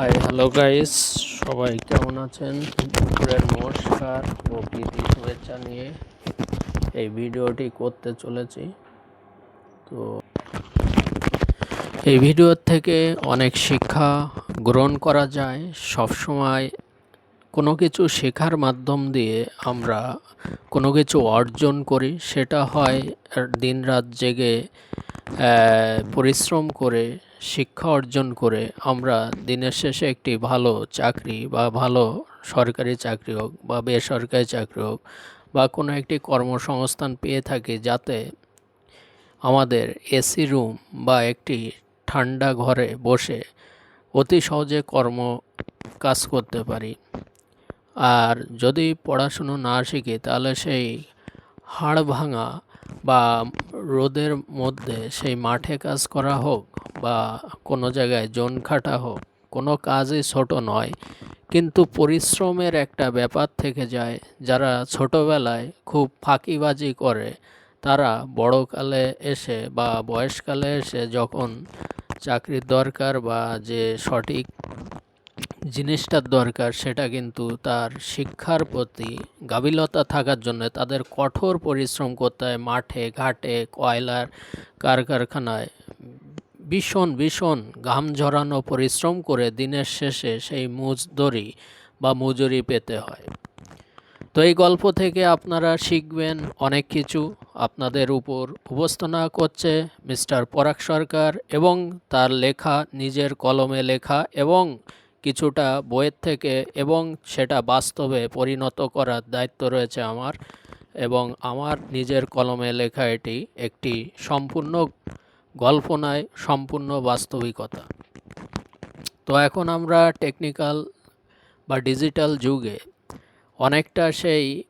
Hi hello guys সবাই কেমন আছেন? দুপুরের নমস্কার ও প্রীতি শুভেচ্ছা নিয়ে এই ভিডিওটি করতে চলেছি। তো এই ভিডিও থেকে অনেক শিক্ষা গ্রহণ করা যায়। সবসময় কোনো কিছু শেখার মাধ্যম দিয়ে আমরা কোনো কিছু অর্জন করি। সেটা হয় দিন রাত জেগে পরিশ্রম করে শিক্ষা অর্জন করে আমরা দিনের শেষে একটি ভালো চাকরি বা ভালো সরকারি চাকরি হোক বা বেসরকারি চাকরি হোক বা কোনো একটি কর্মসংস্থান পেয়ে থাকি যাতে আমাদের এসি রুম বা একটি ঠান্ডা ঘরে বসে অতি সহজে কর্ম কাজ করতে পারি। আর যদি পড়াশুনো না শিখি তাহলে সেই হাড় ভাঙা বা রোদের মধ্যে সেই মাঠে কাজ করা হোক বা কোনো জায়গায় জন খাটা হোক, কোনো কাজই ছোট নয়। কিন্তু পরিশ্রমের একটা ব্যাপার থেকে যায়, যারা ছোটোবেলায় খুব ফাঁকিবাজি করে, তারা বড়কালে এসে বা বয়সকালে এসে যখন চাকরির দরকার বা যে সঠিক জিনিসটার দরকার, সেটা কিন্তু তার শিক্ষার প্রতি গাবিলতা থাকার জন্য, তাদের কঠোর পরিশ্রম করতে হয় মাঠে, ঘাটে, কয়লার কারখানায়। ভীষণ ভীষণ ঘাম ঝরানো পরিশ্রম করে দিনের শেষে সেই মজদরি বা মজুরি পেতে হয়। তো এই গল্প থেকে আপনারা শিখবেন অনেক কিছু। আপনাদের উপর উপস্থাপনা করছে মিস্টার পরাগ সরকার এবং তার লেখা, নিজের কলমে লেখা এবং কিছুটা বইয়ের থেকে এবং সেটা বাস্তবে পরিণত করার দায়িত্ব রয়েছে আমার এবং আমার নিজের কলমে লেখা এটি একটি সম্পূর্ণ গল্প নয় সম্পূর্ণ বাস্তবিকতা। তো এখন আমরা টেকনিক্যাল বা ডিজিটাল যুগে অনেকটা সেই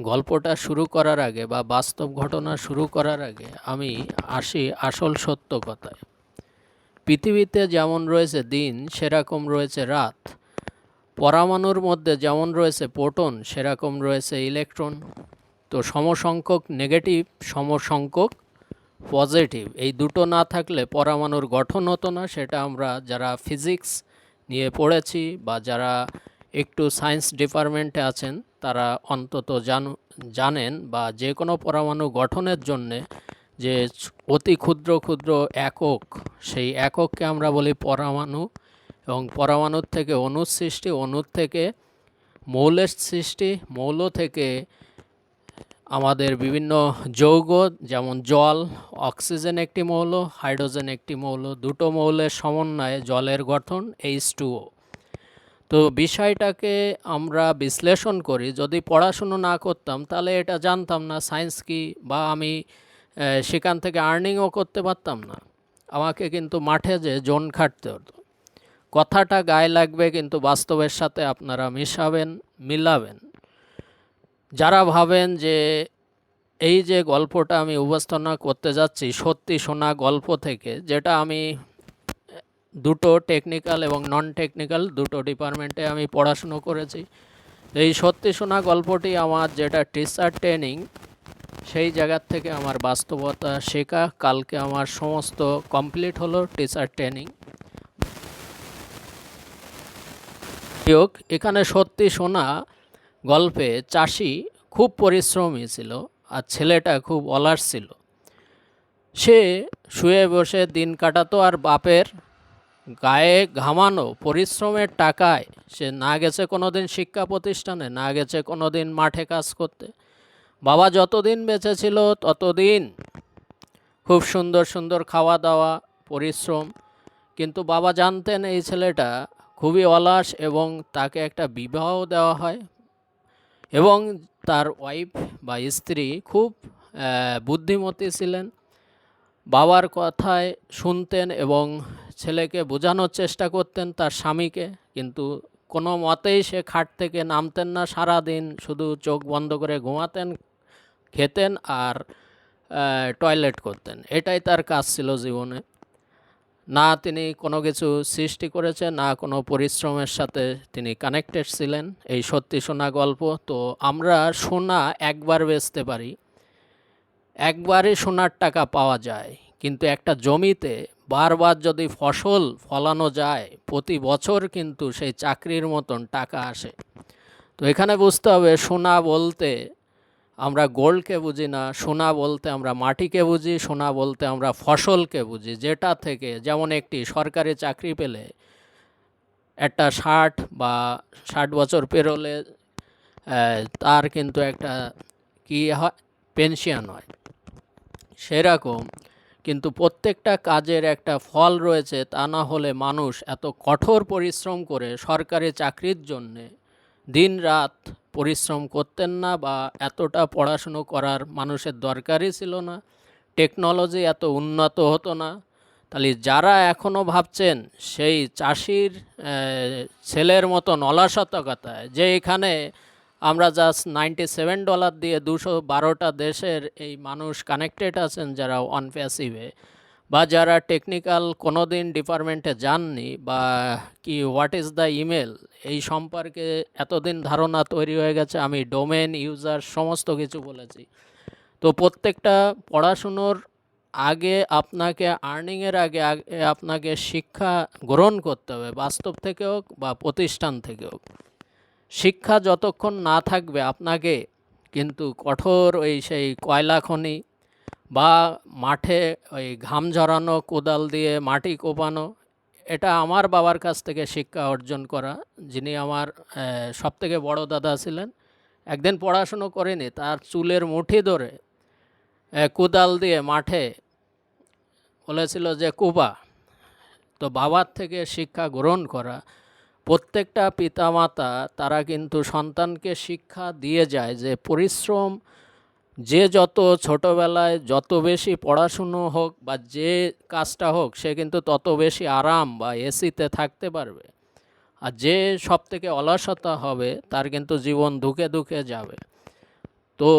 গল্পটা শুরু করার আগে বা বাস্তব ঘটনা শুরু করার আগে আমি আসি আসল সত্য কথায়। পৃথিবীতে যেমন রয়েছে দিন, সেরকম রয়েছে রাত। পরমাণুর মধ্যে যেমন রয়েছে প্রোটন, সেরকম রয়েছে ইলেকট্রন। তো সমসংখ্যক নেগেটিভ, সমসংখ্যক পজিটিভ। এই দুটো না থাকলে পরমাণুর গঠন হতো না, সেটা আমরা যারা ফিজিক্স নিয়ে পড়েছি বা যারা একটু সায়েন্স ডিপার্টমেন্টে আছেন, তারা অন্তত জানু, জানেন বা যে কোনো পরমাণু গঠনের জন্যে যে অতি ক্ষুদ্র ক্ষুদ্র একক, সেই একককে আমরা বলি পরমাণু এবং পরমাণুর থেকে অণুর সৃষ্টি অণুর থেকে মৌলের সৃষ্টি, মৌল থেকে আমাদের বিভিন্ন যৌগ যেমন জল, অক্সিজেন একটি মৌল, হাইড্রোজেন একটি মৌল, দুটো মৌলের সমন্বয়ে জলের গঠন এইচ টুও তো বিষয়টাকে আমরা বিশ্লেষণ করি, যদি পড়াশুনো না করতাম তাহলে এটা জানতাম না, সায়েন্স কি বা আমি সেখান থেকে আর্নিংও করতে পারতাম না। আমাকে কিন্তু মাঠে যে জোন খাটতে হতো। কথাটা গায়ে লাগবে কিন্তু বাস্তবের সাথে আপনারা মিশাবেন, মিলাবেন। যারা ভাবেন যে এই যে গল্পটা আমি উপস্থাপনা করতে যাচ্ছি, সত্যি শোনা গল্প থেকে, যেটা আমি দুটো টেকনিক্যাল এবং নন টেকনিক্যাল দুটো ডিপার্টমেন্টে আমি পড়াশুনো করেছি, এই সত্যি শোনা গল্পটি আমার যেটা টিচার ট্রেনিং সেই জায়গার থেকে আমার বাস্তবতা শেখা। কালকে আমার সমস্ত কমপ্লিট হলো টিচার ট্রেনিং হোক এখানে সত্যি শোনা, গল্পে চাষি খুব পরিশ্রমী ছিল আর ছেলেটা খুব অলস ছিল। সে শুয়ে বসে দিন কাটাতো আর বাপের গায়ে ঘামানো পরিশ্রমের টাকায় সে না গেছে কোনো দিন শিক্ষা প্রতিষ্ঠানে, না গেছে কোনো দিন মাঠে কাজ করতে। বাবা যতদিন বেঁচে ছিল ততদিন খুব সুন্দর সুন্দর খাওয়া দাওয়া পরিশ্রম। কিন্তু বাবা জানতেন এই ছেলেটা খুবই অলাস এবং তাকে একটা বিবাহ দেওয়া হয় এবং তার ওয়াইফ বা স্ত্রী খুব বুদ্ধিমতী ছিলেন। বাবার কথায় শুনতেন এবং ছেলেকে বোঝানোর চেষ্টা করতেন তার স্বামীকে। কিন্তু কোনো মতেই সে খাট থেকে নামতেন না সারা দিন শুধু চোখ বন্ধ করে ঘুমাতেন, খেতেন আর টয়লেট করতেন। এটাই তার কাজ ছিল জীবনে। না তিনি কোনো কিছু সৃষ্টি করেছেন, না কোনো পরিশ্রমের সাথে তিনি কানেক্টেড ছিলেন। এই সত্যি শোনা গল্প, তো আমরা সোনা একবার বেচতে পারি। একবারে সোনার টাকা পাওয়া যায়, কিন্তু একটা জমিতে বারবার যদি ফসল ফলানো যায়, প্রতি বছর কিন্তু সেই চাকরির মতন টাকা আসে। তো এখানে বুঝতে হবে, সোনা বলতে আমরা গোল্ডকে বুঝি না, সোনা বলতে আমরা মাটিকে বুঝি, সোনা বলতে আমরা ফসলকে বুঝি। যেটা থেকে যেমন একটি সরকারি চাকরি পেলে একটা ষাট বা ষাট বছর পেরোলে তার কিন্তু একটা কি হয়? পেনশন হয়। সেরকম কিন্তু প্রত্যেকটা কাজের একটা ফল রয়েছে তা না হলে মানুষ এত কঠোর পরিশ্রম করে সরকারি চাকরির জন্যে দিন রাত পরিশ্রম করতেন না বা এতটা পড়াশুনো করার মানুষের দরকারই ছিল না। টেকনোলজি এত উন্নত হতো না। তাহলে যারা এখনও ভাবছেন সেই চাষির ছেলের মতন অলাসতকতায় যে এখানে আমরা জাস্ট নাইনটি সেভেন ডলার দিয়ে দুশো বারোটা দেশের এই মানুষ কানেক্টেড আছেন যারা অন প্যাসিভে বা যারা টেকনিক্যাল কোনো দিন ডিপার্টমেন্টে যাননি বা কি হোয়াট ইজ দ্য ইমেল এই সম্পর্কে এতদিন ধারণা তৈরি হয়ে গেছে, আমি ডোমেন ইউজার সমস্ত কিছু বলেছি। তো প্রত্যেকটা পড়াশুনোর আগে আপনাকে আর্নিংয়ের আগে আগে আপনাকে শিক্ষা গ্রহণ করতে হবে, বাস্তব থেকে হোক বা প্রতিষ্ঠান থেকে হোক। শিক্ষা যতক্ষণ না থাকবে আপনাকে কিন্তু কঠোর ওই সেই কয়লা খনি বা মাঠে ওই ঘাম ঝরানো, কোদাল দিয়ে মাটি কোপানো, এটা আমার বাবার কাছ থেকে শিক্ষা অর্জন করা। যিনি আমার সব থেকে বড় দাদা ছিলেন, একদিন পড়াশুনো করেনি, তার চুলের মুঠি ধরে কোদাল দিয়ে মাঠে বলেছিল যে কুবা তো বাবার থেকে শিক্ষা গ্রহণ করা। প্রত্যেকটা পিতামাতা তারা কিন্তু সন্তানকে শিক্ষা দিয়ে যায় যে পরিশ্রম যে যত ছোটোবেলায় যত বেশি পড়াশুনো হোক বা যে কাজটা হোক সে কিন্তু তত বেশি আরাম বা এসিতে থাকতে পারবে। আর যে সব থেকে অলসতা হবে তার কিন্তু জীবন ধুকে ধুকে যাবে। তো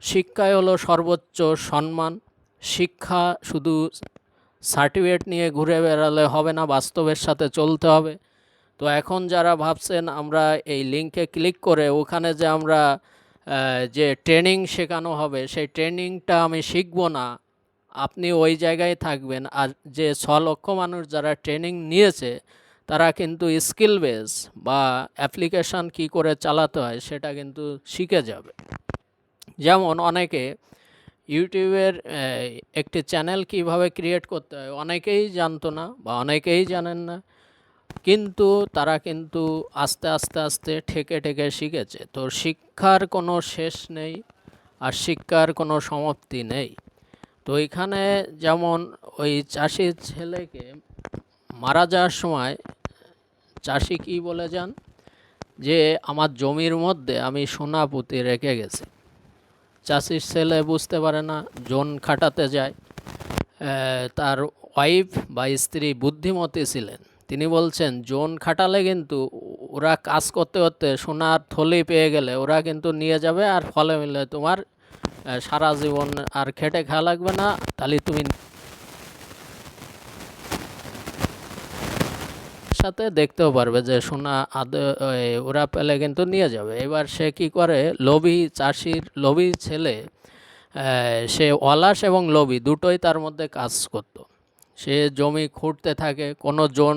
শিক্ষাই হলো সর্বোচ্চ সম্মান। শিক্ষা শুধু সার্টিফিকেট নিয়ে ঘুরে বেড়ালে হবে না, বাস্তবের সাথে চলতে হবে। তো এখন যারা ভাবছেন আমরা এই লিঙ্কে ক্লিক করে ওখানে যে আমরা যে ট্রেনিং শেখানো হবে, সেই ট্রেনিংটা আমি শিখব না। আপনি ওই জায়গায় থাকবেন। আর যে ছ লক্ষ মানুষ যারা ট্রেনিং নিয়েছে, তারা কিন্তু স্কিল বেস বা অ্যাপ্লিকেশান কি করে চালাতে হয় সেটা কিন্তু শিখে যাবে। যেমন অনেকে ইউটিউবের একটি চ্যানেল কীভাবে ক্রিয়েট করতে হয়, অনেকেই জানতো না বা অনেকেই জানেন না। কিন্তু তারা কিন্তু আস্তে আস্তে আস্তে ঠেকে ঠেকে শিখেছে। তো শিক্ষার কোনো শেষ নেই আর শিক্ষার কোনো সমাপ্তি নেই। তো এখানে যেমন ওই চাষির ছেলেকে মারা যাওয়ার সময় চাষি কি বলে যান? যে আমার জমির মধ্যে আমি সোনা পুঁতি রেখে গেছি। চাষির ছেলে বুঝতে পারে না, জোন খাটাতে যায়। তার ওয়াইফ বা স্ত্রী বুদ্ধিমতী ছিলেন। তিনি বলছেন, জোন খাটালে কিন্তু ওরা কাজ করতে করতে সোনার থলি পেয়ে গেলে ওরা কিন্তু নিয়ে যাবে আর ফলে মিলে তোমার সারা জীবন আর খেটে খাওয়া লাগবে না, তাহলে তুমি সাথে দেখতেও পারবে যে সোনা আদে ওরা পেলে কিন্তু নিয়ে যাবে। এবার সে কি করে, লোভী চাষির, লোভী ছেলে সে অলাস এবং লোভী দুটোই তার মধ্যে কাজ করতো। সে জমি খুঁড়তে থাকে, কোনো জন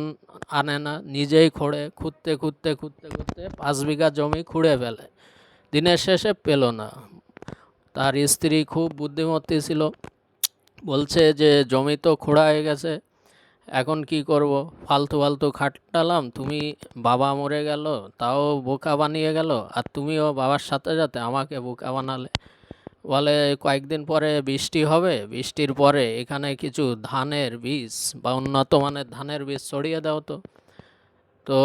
আনে না, নিজেই খোঁড়ে, খুঁড়তে খুঁড়তে খুঁড়তে খুঁড়তে পাঁচ বিঘা জমি খুঁড়ে ফেলে। দিনের শেষে পেল না। তার স্ত্রী খুব বুদ্ধিমতী ছিল। বলছে যে, জমি তো খোঁড়া হয়ে গেছে, এখন কি করব? ফালতু ফালতু খাটালাম তুমি বাবা মরে গেল, তাও বোকা বানিয়ে গেল, আর তুমিও বাবার সাথে সাথে আমাকে বোকা বানালে। বলে কয়েকদিন পরে বৃষ্টি হবে। বৃষ্টির পরে এখানে কিছু ধানের বীজ বা উন্নত মানের ধানের বীজ ছড়িয়ে দাও তো। তো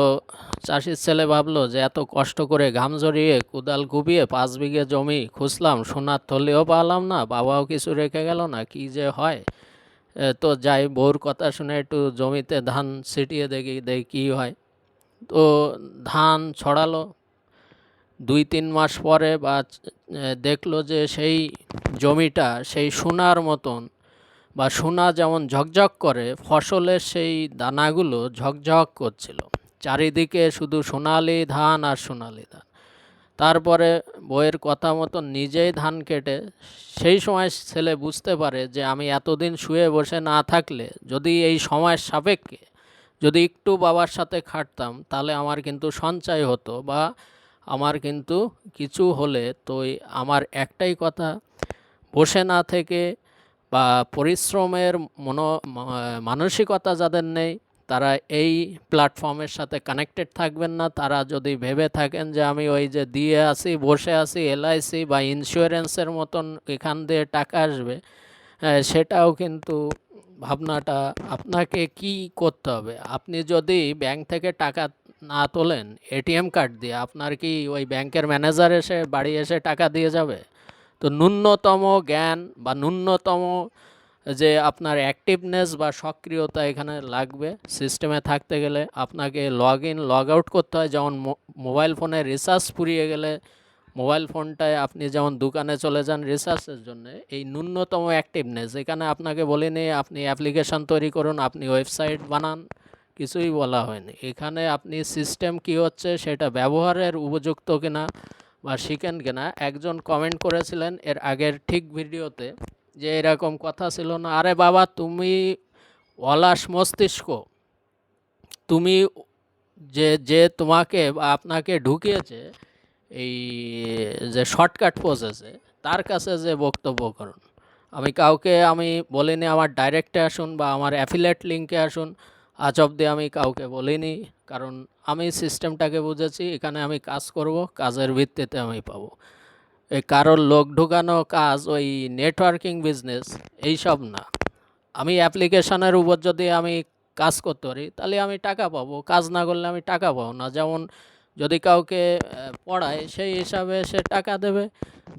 চাষির ছেলে ভাবলো যে এত কষ্ট করে ঘাম জড়িয়ে কোদাল কুপিয়ে পাঁচ বিঘে জমি খুঁজলাম, সোনার থলিও পালাম না, বাবাও কিছু রেখে গেল না, কি যে হয়? তো যাই, বউর কথা শুনে একটু জমিতে ধান ছিটিয়ে দেখি দেখি কী হয়। তো ধান ছড়ালো দুই তিন মাস পরে বা দেখল যে সেই জমিটা সেই সোনার মতন বা সোনা যেমন ঝকঝক করে, ফসলের সেই দানাগুলো ঝকঝক করছিল। চারিদিকে শুধু সোনালি ধান আর সোনালি ধান। তারপরে বইয়ের কথা মতো নিজেই ধান কেটে, সেই সময় ছেলে বুঝতে পারে যে আমি এতদিন শুয়ে বসে না থাকলে যদি এই সময়ের সাপেক্ষে যদি একটু বাবার সাথে খাটতাম, তাহলে আমার কিন্তু সঞ্চয় হতো বা আমার কিন্তু কিছু হলে তো আমার একটাই কথা, বসে না থেকে বা পরিশ্রমের মনো মানসিকতা যাদের নেই, তারা এই প্ল্যাটফর্মের সাথে কানেক্টেড থাকবেন না। তারা যদি ভেবে থাকেন যে আমি ওই যে দিয়ে আসি, বসে আছি এলআইসি বা ইন্স্যুরেন্সের মতন এখান দিয়ে টাকা আসবে সেটাও কিন্তু ভাবনাটা আপনাকে কি করতে হবে? আপনি যদি ব্যাংক থেকে টাকা না তোলেন এটিএম কার্ড দিয়ে আপনার কি ওই ব্যাংকের ম্যানেজার এসে বাড়ি এসে টাকা দিয়ে যাবে? তো ন্যূনতম জ্ঞান বা ন্যূনতম যে আপনার অ্যাক্টিভনেস বা সক্রিয়তা এখানে লাগবে সিস্টেমে থাকতে গেলে আপনাকে লগ ইন লগ আউট করতে হয়। যেমন মোবাইল ফোনে রিচার্জ পুড়িয়ে গেলে মোবাইল ফোনটায় আপনি যেমন দোকানে চলে যান রিসার্চের জন্য, এই ন্যূনতম অ্যাক্টিভনেস এখানে আপনাকে বলিনি আপনি অ্যাপ্লিকেশন তৈরি করুন, আপনি ওয়েবসাইট বানান। কিছুই বলা হয়নি। এখানে আপনি সিস্টেম কি হচ্ছে সেটা ব্যবহারের উপযুক্ত কিনা বা শিখেন কিনা, একজন কমেন্ট করেছিলেন এর আগের ঠিক ভিডিওতে যে এরকম কথা ছিল না, আরে বাবা, তুমি অলস মস্তিষ্ক, তুমি যে যে তোমাকে বা আপনাকে ঢুকিয়েছে, এই যে শর্টকাট প্রসেসে তার কাছে যে বক্তব্য করুন। আমি কাউকে, আমি বলিনি আমার ডাইরেক্টে আসুন বা আমার অ্যাফিলেট লিঙ্কে আসুন আজ অব্দি আমি কাউকে বলিনি, কারণ আমি সিস্টেমটাকে বুঝেছি, এখানে আমি কাজ করব, কাজের ভিত্তিতে আমি পাবো। এই কারোর লোক ঢুকানো কাজ, ওই নেটওয়ার্কিং বিজনেস, এইসব না। আমি অ্যাপ্লিকেশনের উপর যদি আমি কাজ করতে পারি, তাহলে আমি টাকা পাবো, কাজ না করলে আমি টাকা পাবো না। যেমন যদি কাউকে পড়াই সেই হিসাবে সে টাকা দেবে।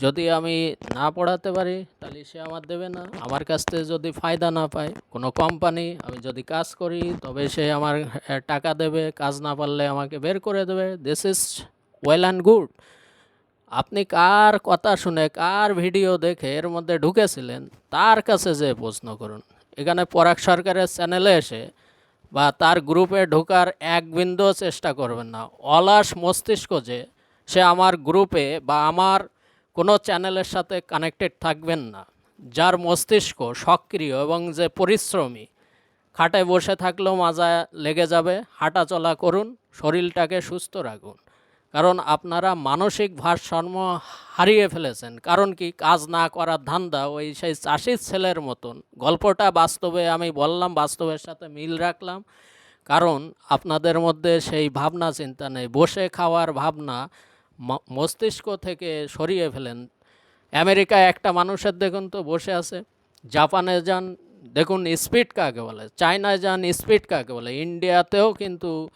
যদি আমি না পড়াতে পারি, তাহলে সে আমার দেবে না। আমার কাছ থেকে যদি ফায়দা না পায়, কোনো কোম্পানি, আমি যদি কাজ করি, তবে সে আমার টাকা দেবে। কাজ না পারলে আমাকে বের করে দেবে। This is well and good আপনি কার কথা শুনে, কার ভিডিও দেখে এর মধ্যে ঢুকেছিলেন, তার কাছে যে প্রশ্ন করুন। এখানে পরাগ সরকারের চ্যানেলে এসে বা তার গ্রুপে ঢোকার এক বিন্দু চেষ্টা করবেন না। অলাস মস্তিষ্ক যে, সে আমার গ্রুপে বা আমার কোনো চ্যানেলের সাথে কানেক্টেড থাকবেন না। যার মস্তিষ্ক সক্রিয় এবং যে পরিশ্রমী, খাটে বসে থাকলেও মাজা লেগে যাবে, হাঁটাচলা করুন, শরীরটাকে সুস্থ রাখুন। কারণ আপনারা মানসিক ভারসাম্য হারিয়ে ফেলেছেন। কারণ কি? কাজ না করার ধান্দা ওই সেই চাষির ছেলের মতন। গল্পটা বাস্তবে আমি বললাম, বাস্তবের সাথে মিল রাখলাম। কারণ আপনাদের মধ্যে সেই ভাবনা চিন্তা নেই। বসে খাওয়ার ভাবনা মস্তিষ্ক থেকে সরিয়ে ফেলেন। আমেরিকায় একটা মানুষের দেখুন তো বসে আছে। জাপানে যান, দেখুন স্পিড কাকে বলে? চায়নায় যান, স্পিড কাকে বলে? ইন্ডিয়াতেও কিন্তু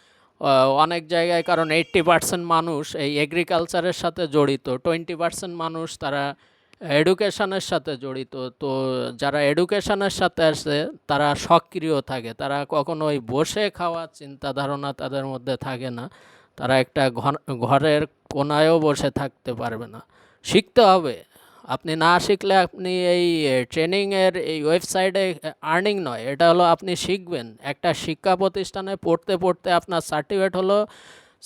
অনেক জায়গায় কারণ এইট্টি পার্সেন্ট মানুষ এই এগ্রিকালচারের সাথে জড়িত। টোয়েন্টি পার্সেন্ট মানুষ তারা এডুকেশনের সাথে জড়িত। তো যারা এডুকেশনের সাথে আসে, তারা সক্রিয় থাকে। তারা কখনো ওই বসে খাওয়ার চিন্তা ধারণা তাদের মধ্যে থাকে না। তারা একটা ঘর- ঘরের কোনায়ও বসে থাকতে পারবে না। শিখতে হবে। আপনি না শিখলে আপনি এই ট্রেনিংয়ের এই ওয়েবসাইটে আর্নিং নয়। এটা হলো আপনি শিখবেন। একটা শিক্ষা প্রতিষ্ঠানে পড়তে পড়তে আপনার সার্টিফিকেট হলো,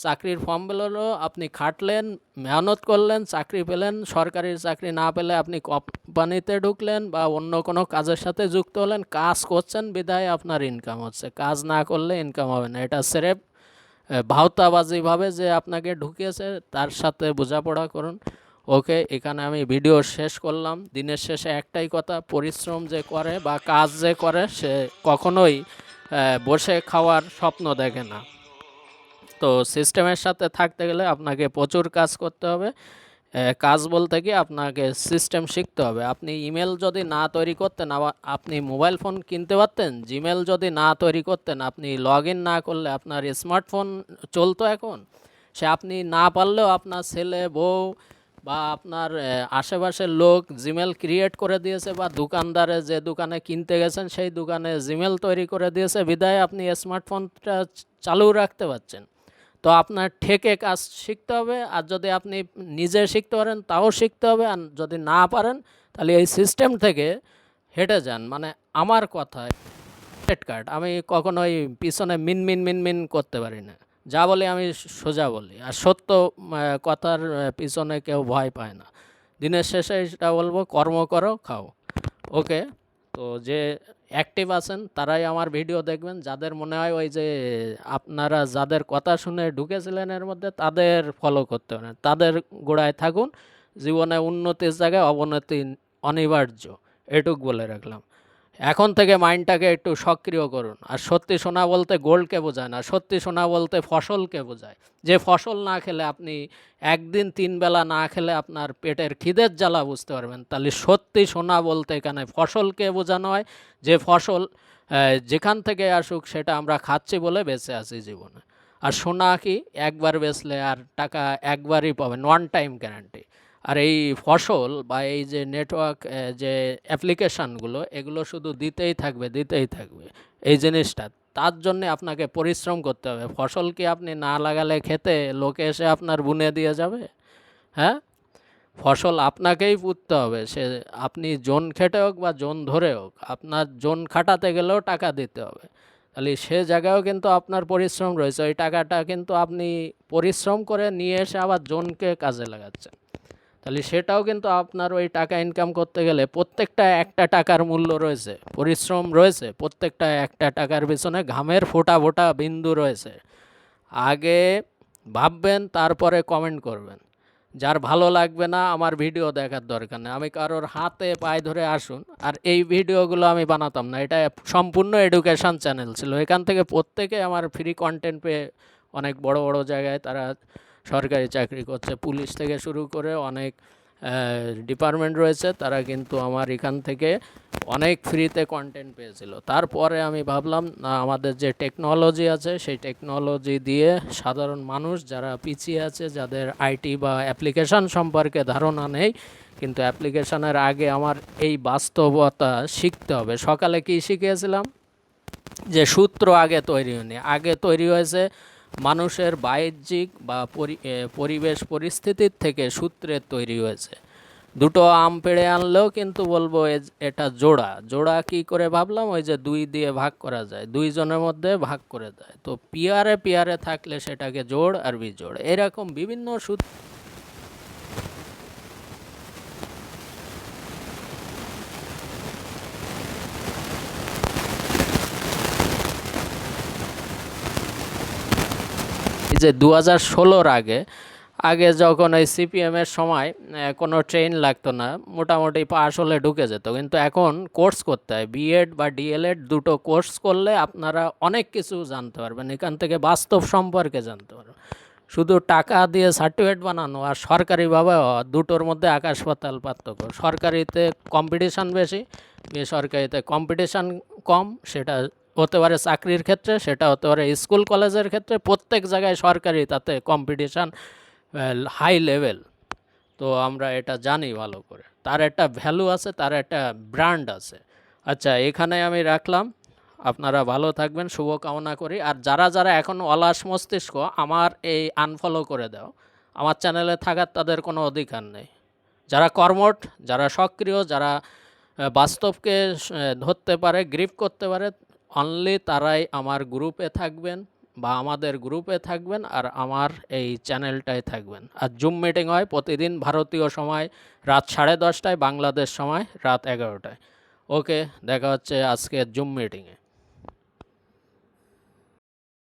চাকরির ফর্ম বেরোলো আপনি খাটলেন, মেহনত করলেন, চাকরি পেলেন, সরকারি চাকরি না পেলে আপনি কোম্পানিতে ঢুকলেন বা অন্য কোনো কাজের সাথে যুক্ত হলেন, কাজ করছেন, বিধায় আপনার ইনকাম হচ্ছে। কাজ না করলে ইনকাম হবে না। এটা সেরেফ ভাওতাবাজিভাবে যে আপনাকে ঢুকিয়েছে, তার সাথে বোঝাপড়া করুন। ওকে, এখানে আমি ভিডিও শেষ করলাম। দিনের শেষে একটাই কথা, পরিশ্রম যে করে বা কাজ যে করে, সে কখনোই বসে খাওয়ার স্বপ্ন দেখে না। তো সিস্টেমের সাথে থাকতে গেলে আপনাকে প্রচুর কাজ করতে হবে। কাজ বলতে কি আপনাকে সিস্টেম শিখতে হবে। আপনি ইমেল যদি না তৈরি করতেন, আবার আপনি মোবাইল ফোন কিনতে পারতেন, জিমেল যদি না তৈরি করতেন, আপনি লগ না করলে আপনার স্মার্টফোন চলতো এখন। সে আপনি না পারলেও আপনার ছেলে, বউ বা আপনার আশেপাশের লোক জিমেল ক্রিয়েট করে দিয়েছে বা দোকানদারে যে দোকানে কিনতে গেছেন সেই দোকানে জিমেল তৈরি করে দিয়েছে, বিদায় আপনি স্মার্টফোনটা চালু রাখতে পারছেন। তো আপনার ঠেকে কাজ শিখতে হবে, আর যদি আপনি নিজে শিখতে পারেন তাও শিখতে হবে, আর যদি না পারেন তাহলে এই সিস্টেম থেকে হেঁটে যান। মানে আমার কথায় ক্রেডিট কার্ড আমি কখনোই পিছনে মিন মিন মিন মিন করতে পারি না। যা বলি আমি সোজা বলি। আর সত্য কথার পিছনে কেউ ভয় পায় না। দিনের শেষে এটা বলব, কর্ম করো, খাও। ওকে? তো যে অ্যাক্টিভ আছেন, তারাই আমার ভিডিও দেখবেন। যাদের মনে হয় ওই যে আপনারা যাদের কথা শুনে ঢুকেছিলেন এর মধ্যে, তাদের ফলো করতে হবে তাদের গোড়ায় থাকুন। জীবনে উন্নতির জায়গায় অবনতি অনিবার্য। এটুক বলে রাখলাম। এখন থেকে মাইন্ডটাকে একটু সক্রিয় করুন। আর সত্যি সোনা বলতে গোল্ডকে বোঝায় না, সত্যি সোনা বলতে ফসলকে বোঝায়। যে ফসল না খেলে আপনি একদিন তিন বেলা না খেলে আপনার পেটের খিদের জ্বালা বুঝতে পারবেন। তাহলে সত্যি সোনা বলতে এখানে ফসলকে বোঝানো হয়, যে ফসল যেখান থেকে আসুক সেটা আমরা খাচ্ছি বলে বেঁচে আছি জীবনে। আর সোনা কি, একবার বেচলে আর টাকা একবারই পাবেন ওয়ান টাইম গ্যারান্টি আর এই ফসল বা এই যে নেটওয়ার্ক যে অ্যাপ্লিকেশানগুলো এগুলো শুধু দিতেই থাকবে দিতেই থাকবে। এই জিনিসটা, তার জন্যে আপনাকে পরিশ্রম করতে হবে। ফসল কি আপনি না লাগালে খেতে লোকে এসে আপনার বুনে দিয়ে যাবে? হ্যাঁ? ফসল আপনাকেই পুঁততে হবে। সে, আপনি জোন খেটে হোক বা জোন ধরে হোক, আপনার জোন খাটাতে গেলেও টাকা দিতে হবে। তাহলে সে জায়গায়ও কিন্তু আপনার পরিশ্রম রয়েছে। ওই টাকাটা কিন্তু আপনি পরিশ্রম করে নিয়ে এসে আবার জোনকে কাজে লাগাচ্ছেন। তাহলে সেটাও কিন্তু আপনার ওই টাকা ইনকাম করতে গেলে প্রত্যেকটা একটা টাকার মূল্য রয়েছে, পরিশ্রম রয়েছে, প্রত্যেকটা একটা টাকার পিছনে ঘামের ফোঁটা ফোঁটা বিন্দু রয়েছে। আগে ভাববেন, তারপরে কমেন্ট করবেন। যার ভালো লাগবে না, আমার ভিডিও দেখার দরকার নেই। আমি কারোর হাতে পায়ে ধরে আসুন, আর এই ভিডিওগুলো আমি বানাতাম না। এটা সম্পূর্ণ এডুকেশন চ্যানেল ছিল। এখান থেকে প্রত্যেকে আমার ফ্রি কন্টেন্ট পেয়ে অনেক বড় বড় জায়গায় তারা সরকারি চাকরি করছে। পুলিশ থেকে শুরু করে অনেক ডিপার্টমেন্ট রয়েছে। তারা কিন্তু আমার এখান থেকে অনেক ফ্রিতে কন্টেন্ট পেয়েছিল। তারপরে আমি ভাবলাম, না, আমাদের যে টেকনোলজি আছে, সেই টেকনোলজি দিয়ে সাধারণ মানুষ যারা পিছিয়ে আছে, যাদের আইটি বা অ্যাপ্লিকেশন সম্পর্কে ধারণা নেই, কিন্তু অ্যাপ্লিকেশনের আগে আমার এই বাস্তবতা শিখতে হবে। সকালে কি শিখিয়েছিলাম? যে সূত্র আগে তৈরি হয়নি। আগে তৈরি হয়েছে মানুষের বাহ্যিক বা পরি- পরিবেশ পরিস্থিতির থেকে সূত্রের তৈরি হয়েছে। দুটো আম পেড়ে আনলেও কিন্তু বলব এটা জোড়া। জোড়া কি করে ভাবলাম? ওই যে দুই দিয়ে ভাগ করা যায়। দুইজনের মধ্যে ভাগ করে দেয়। তো পিয়ারে পিয়ারে থাকলে সেটাকে জোড় আর বিজোড়। এরকম বিভিন্ন সূত্র যে দু হাজার ষোলোর আগে আগে যখন ওই সিপিএমের সময় কোনো ট্রেন লাগতো না, মোটামুটি পাস হলে ঢুকে যেত। কিন্তু এখন কোর্স করতে হয় বিএড বা ডিএলএড দুটো কোর্স করলে আপনারা অনেক কিছু জানতে পারবেন। এখান থেকে বাস্তব সম্পর্কে জানতে পারবেন। শুধু টাকা দিয়ে সার্টিফিকেট বানানো আর সরকারিভাবে দুটোর মধ্যে আকাশ পাতাল পার্থক্য। সরকারিতে কম্পিটিশান বেশি, বেসরকারিতে কম্পিটিশান কম, সেটা হতে পারে চাকরির ক্ষেত্রে, সেটা হতে পারে স্কুল, কলেজের ক্ষেত্রে, প্রত্যেক জায়গায় সরকারি তাতে কম্পিটিশান হাই লেভেল তো আমরা এটা জানি ভালো করে। তার একটা ভ্যালু আছে, তার একটা ব্র্যান্ড আছে। আচ্ছা এখানে আমি রাখলাম। আপনারা ভালো থাকবেন, শুভকামনা করি। আর যারা যারা এখন অলাস মস্তিষ্ক, আমার এই আনফলো করে দাও। আমার চ্যানেলে থাকার তাদের কোনো অধিকার নেই। যারা কর্মঠ, যারা সক্রিয়, যারা বাস্তবকে ধরতে পারে গ্রিপ করতে পারে অনলি তারাই আমার গ্রুপে থাকবেন বা আমাদের গ্রুপে থাকবেন আর আমার এই চ্যানেলটায় থাকবেন। আর জুম মিটিং হয় প্রতিদিন ভারতীয় সময় রাত সাড়ে দশটায়, বাংলাদেশ সময় রাত এগারোটায়। ওকে দেখা হচ্ছে আজকে জুম মিটিংয়ে